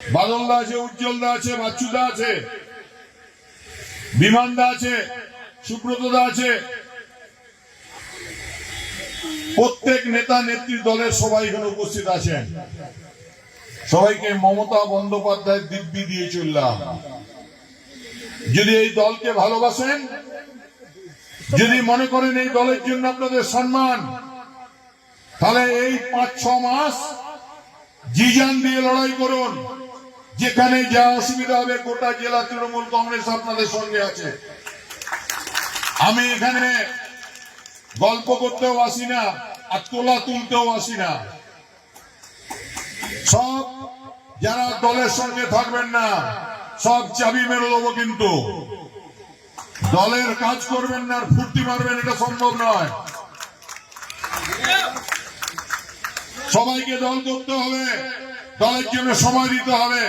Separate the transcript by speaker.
Speaker 1: বাদলদা আছে, উজ্জ্বলদা আছে বাচ্চুদা আছে, বিমানদা আছে, সুব্রতদা আছে। প্রত্যেক নেতা নেত্রী দলের সবাই এখানে উপস্থিত আছেন। সবাইকে মমতা বন্দ্যোপাধ্যায়ের দিব্যি দিয়ে চললাম। যদি এই দলকে ভালোবাসেন, যদি মনে করেন এই দলের জন্য আপনাদের সম্মান, তাহলে এই পাঁচ ছ মাস জিজান দিয়ে লড়াই করুন। যেখানে যা অসুবিধা হবে গোটা জেলা তৃণমূল কংগ্রেস আপনাদের সঙ্গে আছে। আমি এখানে গল্প করতেও আসি না, আর তোলা তুলতেও আসি না। সব যারা দলের সঙ্গে থাকবেন না, সব চাবি মেরে দেবো কিন্তু। দলের কাজ করবেন না আর ফুর্তি মারবেন, এটা সম্ভব নয়। সবাইকে দল করতে হবে। দলের জন্য সময় দিতে হবে।